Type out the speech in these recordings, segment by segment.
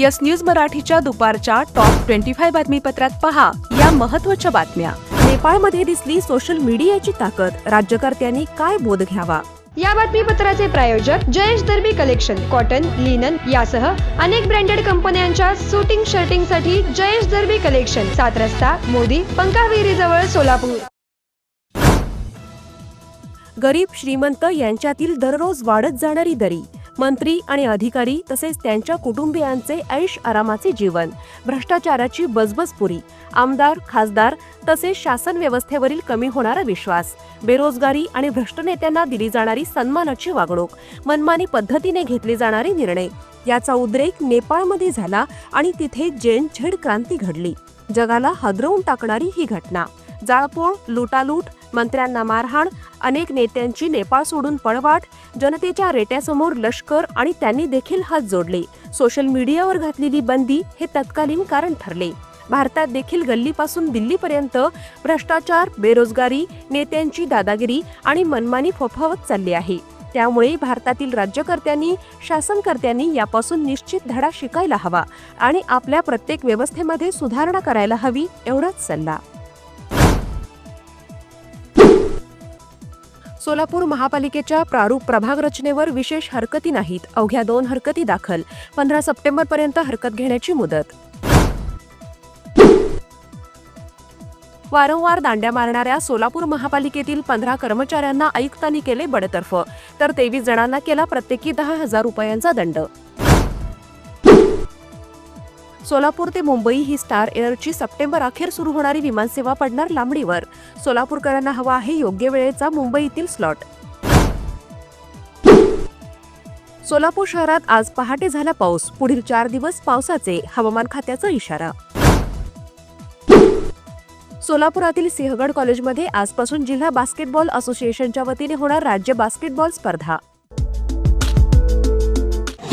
Yes news मराठीच्या दुपारच्या top twenty five बातमीपत्रात पहा या महत्त्वाच्या बातम्या. नेपाळमध्ये दिसली सोशल मीडियाची ताकद. राज्यकर्त्यांनी काय बोध घ्यावा? या बातमीपत्राचे प्रायोजक Jayesh Darbi collection cotton linen यासह अनेक ब्रँडेड कंपन्यांच्या सुटिंग शर्टिंगसाठी जयेश दर्बी कलेक्शन सात रस्ता मोदी पंकाविहिरी जवळ सोलापूर. गरीब श्रीमंत यांच्यातील दररोज वाढत जाणारी दरी. मंत्री आणि अधिकारी तसेच त्यांच्या कुटुंबियांचे ऐश आरामाचे जीवन भ्रष्टाचाराची बजबजपुरी आमदार खासदार तसेच शासन व्यवस्थेवरील कमी होणारा विश्वास बेरोजगारी आणि भ्रष्ट नेत्यांना दिली जाणारी सन्मानाची वागणूक मनमानी पद्धतीने घेतले जाणारे निर्णय. याचा उद्रेक नेपाळमध्ये झाला आणि तिथे जैन झेड क्रांती घडली. जगाला हादरवून टाकणारी ही घटना. जाळपोळ लुटालूट मंत्र्यांना मारहाण अनेक नेत्यांची नेपाळ सोडून पळवाट जनतेच्या रेट्यासमोर लष्कर आणि त्यांनी देखील हात जोडले. सोशल मीडियावर घातलेली बंदी हे तत्कालीन कारण ठरले. भारतात देखील गल्लीपासून दिल्लीपर्यंत भ्रष्टाचार बेरोजगारी नेत्यांची दादागिरी आणि मनमानी फोफावत चालली आहे. त्यामुळे भारतातील राज्यकर्त्यांनी शासनकर्त्यांनी यापासून निश्चित धडा शिकायला हवा आणि आपल्या प्रत्येक व्यवस्थेमध्ये सुधारणा करायला हवी एवढाच सल्ला. सोलापूर महापालिकेच्या प्रारूप प्रभाग रचनेवर विशेष हरकती नाहीत. अवघ्या दोन हरकती दाखल. पंधरा सप्टेंबरपर्यंत हरकत घेण्याची मुदत. वारंवार दांड्या मारणाऱ्या सोलापूर महापालिकेतील पंधरा कर्मचाऱ्यांना आयुक्तांनी केले बडतर्फ. तर तेवीस जणांना केला प्रत्येकी दहा हजार रुपयांचा दंड. सोलापूर ते मुंबई ही स्टार एअरची सप्टेंबर अखेर सुरू होणारी विमानसेवा पडणार लांबणीवर. सोलापूरकरांना हवा आहे योग्य वेळेचा मुंबईतील स्लॉट. सोलापूर शहरात आज पहाटे झाला पाऊस. पुढील चार दिवस पावसाचे हवामान खात्याचा इशारा. सोलापुरातील सिंहगड कॉलेजमध्ये आजपासून जिल्हा बास्केटबॉल असोसिएशनच्या वतीने होणार राज्य बास्केटबॉल स्पर्धा.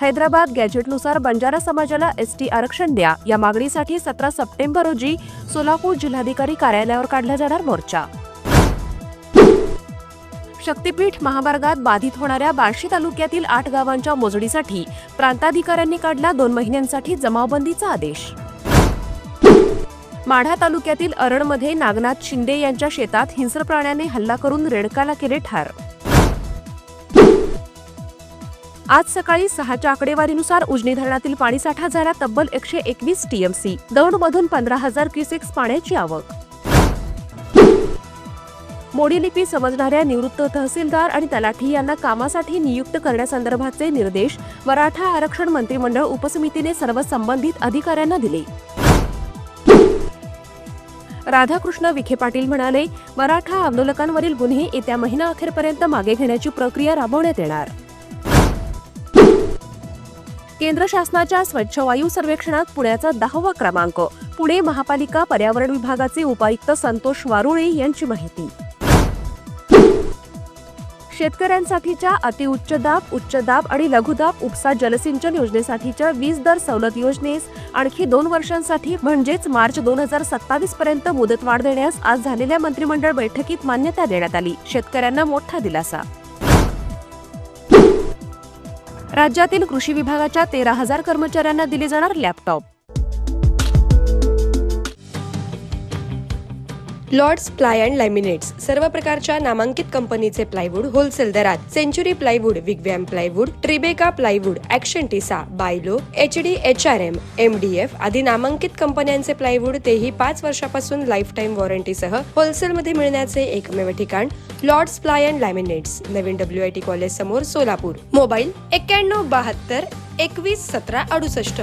Hyderabad गॅजेटनुसार बंजारा समाजाला एस टी आरक्षण द्या. या मागणीसाठी सतरा सप्टेंबर रोजी सोलापूर जिल्हाधिकारी कार्यालयावर काढला जाणार मोर्चा. शक्तीपीठ महामार्गात बाधित होणाऱ्या बार्शी तालुक्यातील आठ गावांच्या मोजणीसाठी प्रांताधिकाऱ्यांनी काढला दोन महिन्यांसाठी जमावबंदीचा आदेश. माढा तालुक्यातील अरणमध्ये नागनाथ शिंदे यांच्या शेतात हिंस्र प्राण्याने हल्ला करून रेडकाला केले ठार. आज सकाळी सहाच्या आकडेवारीनुसार उजनी धरणातील पाणीसाठा झाला तब्बल एकशे एकवीस टीएमसी. दौंडमधून पंधरा हजार क्युसेक्स पाण्याची आवक. मोडी लिपी समजणाऱ्या निवृत्त तहसीलदार आणि तलाठी यांना कामासाठी नियुक्त करण्यासंदर्भाचे निर्देश मराठा आरक्षण मंत्रिमंडळ उपसमितीने सर्व संबंधित अधिकाऱ्यांना दिले. राधाकृष्ण विखे पाटील म्हणाले मराठा आंदोलकांवरील गुन्हे येत्या महिना अखेरपर्यंत मागे घेण्याची प्रक्रिया राबवण्यात येणार. केंद्र शासनाच्या स्वच्छ वायू सर्वेक्षणात पुण्याचा दहावा क्रमांक. पुणे महापालिका पर्यावरण विभागाचे उपायुक्त संतोष वारुळे यांची माहिती. शेतकऱ्यांसाठीच्या अतिउच्च दाब उच्च दाब आणि लघुदाब उपसा जलसिंचन योजनेसाठीच्या वीज दर सवलत योजनेस आणखी दोन वर्षांसाठी म्हणजेच मार्च दोन हजार सत्तावीस पर्यंत मुदतवाढ देण्यास आज झालेल्या मंत्रिमंडळ बैठकीत मान्यता देण्यात आली. शेतकऱ्यांना मोठा दिलासा. राज्यातील कृषी विभागाच्या तेरा हजार कर्मचाऱ्यांना दिले जाणार laptop. Lords ply and laminates सर्व प्रकारच्या नामांकित कंपनीचे प्लायवूड होलसेल दरात Century plywood Wigwam plywood Tribeca plywood Action Tesa बायलो H D H R M M D F आदी नामांकित कंपन्यांचे प्लायवूड तेही पाच वर्षापासून लाईफ टाईम वॉरंटीसह होलसेलमध्ये मिळण्याचे एकमेव ठिकाण लॉर्ड्स प्लाय अँड लॅमिनेट्स नवीन डब्ल्यू आय टी कॉलेज समोर सोलापूर. मोबाईल एक्क्याण्णव बहात्तर एकवीस सतरा अडुसष्ट.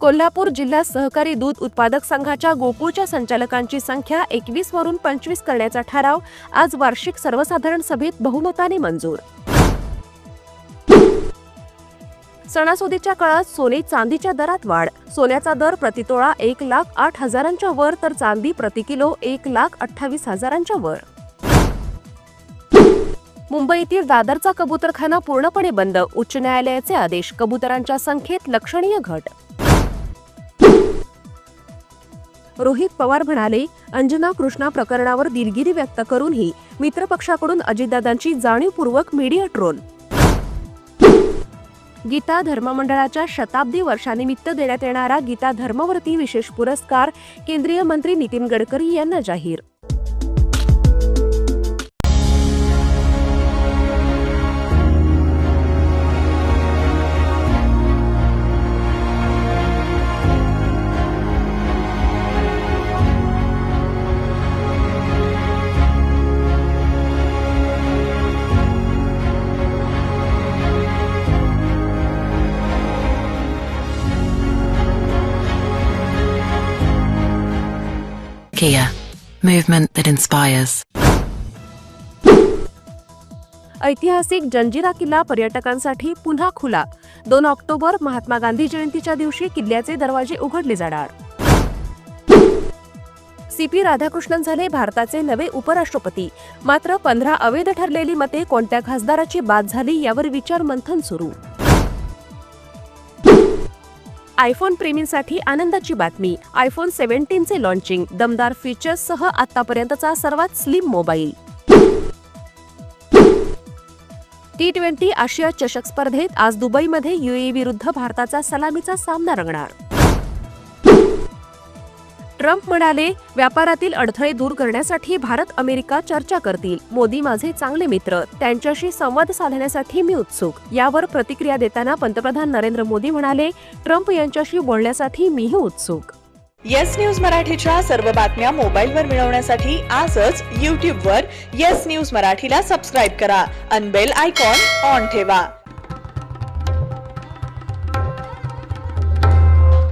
कोल्हापूर जिल्हा सहकारी दूध उत्पादक संघाच्या गोकुळच्या संचालकांची संख्या एकवीस वरून पंचवीस करण्याचा ठराव आज वार्षिक सर्वसाधारण सभेत बहुमताने मंजूर. सणासुदीच्या काळात सोने चांदीच्या दरात वाढ. सोन्याचा दर प्रतितोळा एक लाख आठ हजारांच्या वर तर चांदी प्रति किलो एक लाख अठ्ठावीस हजारांच्या वर. मुंबईतील दादरचा कबुतरखाना पूर्णपणे बंद. उच्च न्यायालयाचे आदेश. कबुतरांच्या संख्येत लक्षणीय घट. रोहित पवार म्हणाले अंजना कृष्णा प्रकरणावर दिलगिरी व्यक्त करूनही मित्रपक्षाकडून अजितदादांची जाणीवपूर्वक मीडिया ट्रोल. गीता धर्ममंडळाच्या शताब्दी वर्षानिमित्त देण्यात येणारा गीता धर्मवर्ती विशेष पुरस्कार केंद्रीय मंत्री नितीन गडकरी यांना जाहीर. Kia, movement that inspires. ऐतिहासिक जंजिरा किल्ला पर्यटकांसाठी पुन्हा खुला. दोन ऑक्टोबर महात्मा गांधी जयंतीच्या दिवशी किल्ल्याचे दरवाजे उघडले जाणार. सी पी राधाकृष्णन झाले भारताचे नवे उपराष्ट्रपती. मात्र पंधरा अवैध ठरलेली मते कोणत्या खासदाराची बाद झाली यावर विचार मंथन सुरू. आयफोन प्रेमींसाठी आनंदाची बातमी. आयफोन सेव्हन्टीनचे लॉन्चिंग दमदार फीचर्ससह आतापर्यंतचा सर्वात स्लिम मोबाईल टी ट्वेंटी आशिया चषक स्पर्धेत आज दुबईमध्ये युए विरुद्ध भारताचा सलामीचा सामना रंगणार. ट्रम्प म्हणाले व्यापारातील अडथळे दूर करण्यासाठी भारत अमेरिका चर्चा करतील. मोदी माझे चांगले मित्र. त्यांच्याशी संवाद साधण्यासाठी मी उत्सुक. यावर प्रतिक्रिया देताना पंतप्रधान नरेंद्र मोदी म्हणाले ट्रम्प यांच्याशी बोलण्यासाठी मीही उत्सुक. येस न्यूज मराठीच्या सर्व बातम्या मोबाईलवर मिळवण्यासाठी आजच यूट्यूबवर येस न्यूज मराठीला सबस्क्राईब करा. अनबेल आयकॉन ऑन ठेवा.